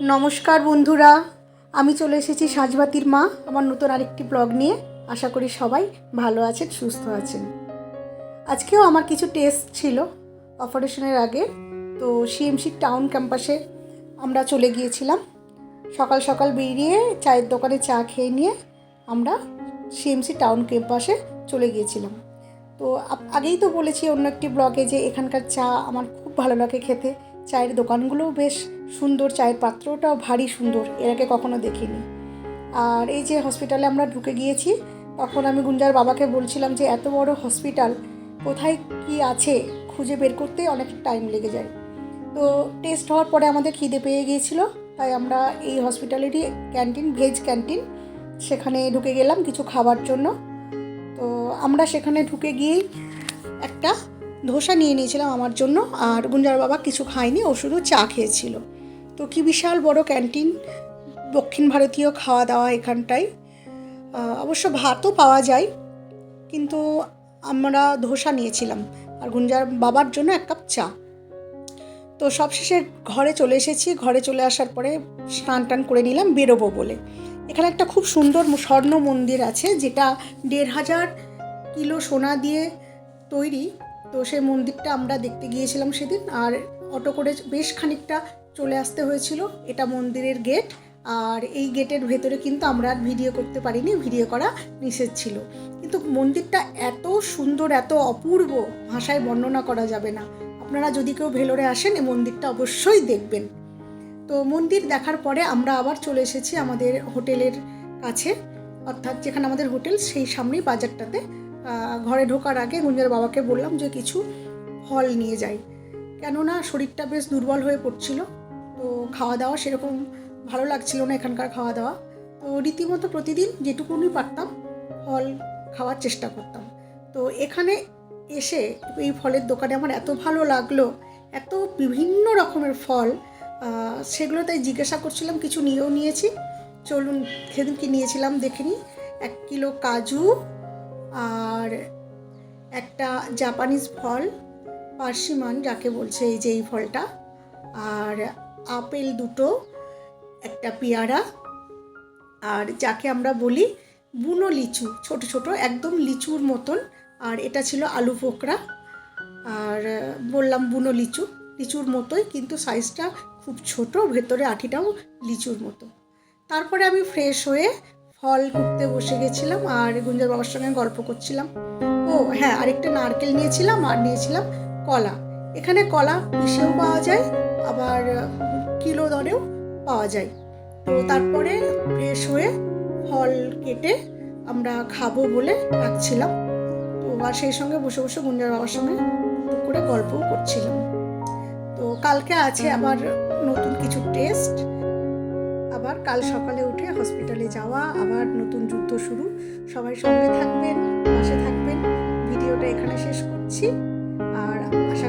নমস্কার বন্ধুরা, আমি চলে এসেছি সাজবাতির মা, আমার নতুন আরেকটি ব্লগ নিয়ে। আশা করি সবাই ভালো আছেন, সুস্থ আছেন। আজকেও আমার কিছু টেস্ট ছিল অপারেশনের আগে, তো সিএমসি টাউন ক্যাম্পাসে আমরা চলে গিয়েছিলাম। সকাল সকাল বেরিয়ে চায়ের দোকানে চা খেয়ে নিয়ে আমরা সিএমসি টাউন ক্যাম্পাসে চলে গিয়েছিলাম। তো আগেই তো বলেছি অন্য একটি ব্লগে যে এখানকার চা আমার খুব ভালো লাগে খেতে। চায়ের দোকানগুলোও বেশ সুন্দর, চায়ের পাত্রটাও ভারী সুন্দর, এর আগে কখনো দেখিনি। আর এই যে হসপিটালে আমরা ঢুকে গিয়েছি, তখন আমি গুঞ্জার বাবাকে বলছিলাম যে, এত বড় হসপিটাল কোথায় কি আছে? খুঁজে বের করতে অনেক টাইম লেগে যায়। তো টেস্ট হওয়ার পরে আমাদের খিদে পেয়ে গিয়েছিল, তাই আমরা এই হসপিটালেরই ক্যান্টিন ভেজ ক্যান্টিন সেখানে ঢুকে গেলাম কিছু খাবার জন্য। তো আমরা সেখানে ঢুকে গিয়েই একটা ধোসা নিয়ে নিয়েছিলাম আমার জন্য, আর গুঞ্জার বাবা কিছু খায়নি, ও শুধু চা খেয়েছিল। তো কি বিশাল বড় ক্যান্টিন, দক্ষিণ ভারতীয় খাওয়া দাওয়া এখানটায়। অবশ্য ভাতও পাওয়া যায়, কিন্তু আমরা ধোসা নিয়েছিলাম, আর গুঞ্জার বাবার জন্য এক কাপ চা। তো সবশেষে ঘরে চলে এসেছি, ঘরে চলে আসার পরে স্নান টান করে নিলাম, বেরোবো বলে। এখানে একটা খুব সুন্দর স্বর্ণ মন্দির আছে, যেটা দেড় হাজার কিলো সোনা দিয়ে তৈরি। তো সেই মন্দিরটা আমরা দেখতে গিয়েছিলাম সেদিন আর অটো করে বেশ খানিকটা চলে আসতে হয়েছিল। এটা মন্দিরের গেট আর এই গেটের ভেতরে কিন্তু আমরা আর ভিডিও করতে পারিনি ভিডিও করা নিষেধ ছিল। কিন্তু মন্দিরটা এত সুন্দর, এত অপূর্ব ভাষায় বর্ণনা করা যাবে না। আপনারা যদি কেউ ভেলোরে আসেন, এই মন্দিরটা অবশ্যই দেখবেন। তো মন্দির দেখার পরে আমরা আবার চলে এসেছি আমাদের হোটেলের কাছে। অর্থাৎ যেখানে আমাদের হোটেল, সেই সামনেই বাজারটাতে ঘরে ঢোকার আগে গুঞ্জার বাবাকে বললাম যে কিছু ফল নিয়ে যাই। কেননা শরীরটা বেশ দুর্বল হয়ে পড়ছিল, তো খাওয়া দাওয়া সেরকম ভালো লাগছিল না এখানকার খাওয়া দাওয়া। তো রীতিমতো প্রতিদিন যেটুকুনি পারতাম ফল খাওয়ার চেষ্টা করতাম। তো এখানে এসে এই ফলের দোকানে আমার এত ভালো লাগল, এত বিভিন্ন রকমের ফল সেগুলো তাই জিজ্ঞাসা করছিলাম, কিছু নিয়েও নিয়েছি। চলুন সেদিন কি নিয়েছিলাম, দেখে এক কিলো কাজু আর একটা জাপানিজ ফল পার্সিমান যাকে বলছে এই যে এই ফলটা। আর আপেল দুটো, একটা পেয়ারা। আর যাকে আমরা বলি বুনো লিচু, ছোট ছোট, একদম লিচুর মতন। আর এটা ছিল আলু পোকরা আর বললাম বুনো লিচু, লিচুর মতোই, কিন্তু সাইজটা খুব ছোট, ভেতরে আঠিটাও লিচুর মতো। তারপরে আমি ফ্রেশ হয়ে ফল কুটতে বসে গেছিলাম আর গুঞ্জার বাবার সঙ্গে গল্প করছিলাম। ও হ্যাঁ আরেকটা নারকেল নিয়েছিলাম আর নিয়েছিলাম কলা। এখানে কলা পিসেও পাওয়া যায়, আবার কিলো দরেও পাওয়া যায়। তো তারপরে ফ্রেশ হয়ে ফল কেটে আমরা খাব বলে রাখছিলাম তো আর সেই সঙ্গে বসে বসে গুঞ্জার বাবার সঙ্গে করে গল্পও করছিলাম। তো কালকে আছে আবার নতুন কিছু টেস্ট আবার কাল সকালে উঠে হসপিটালে যাওয়া, আবার নতুন যুদ্ধ শুরু। সবাই সঙ্গে থাকবেন, পাশে থাকবেন। ভিডিওটা এখানে শেষ করছি। আর আশা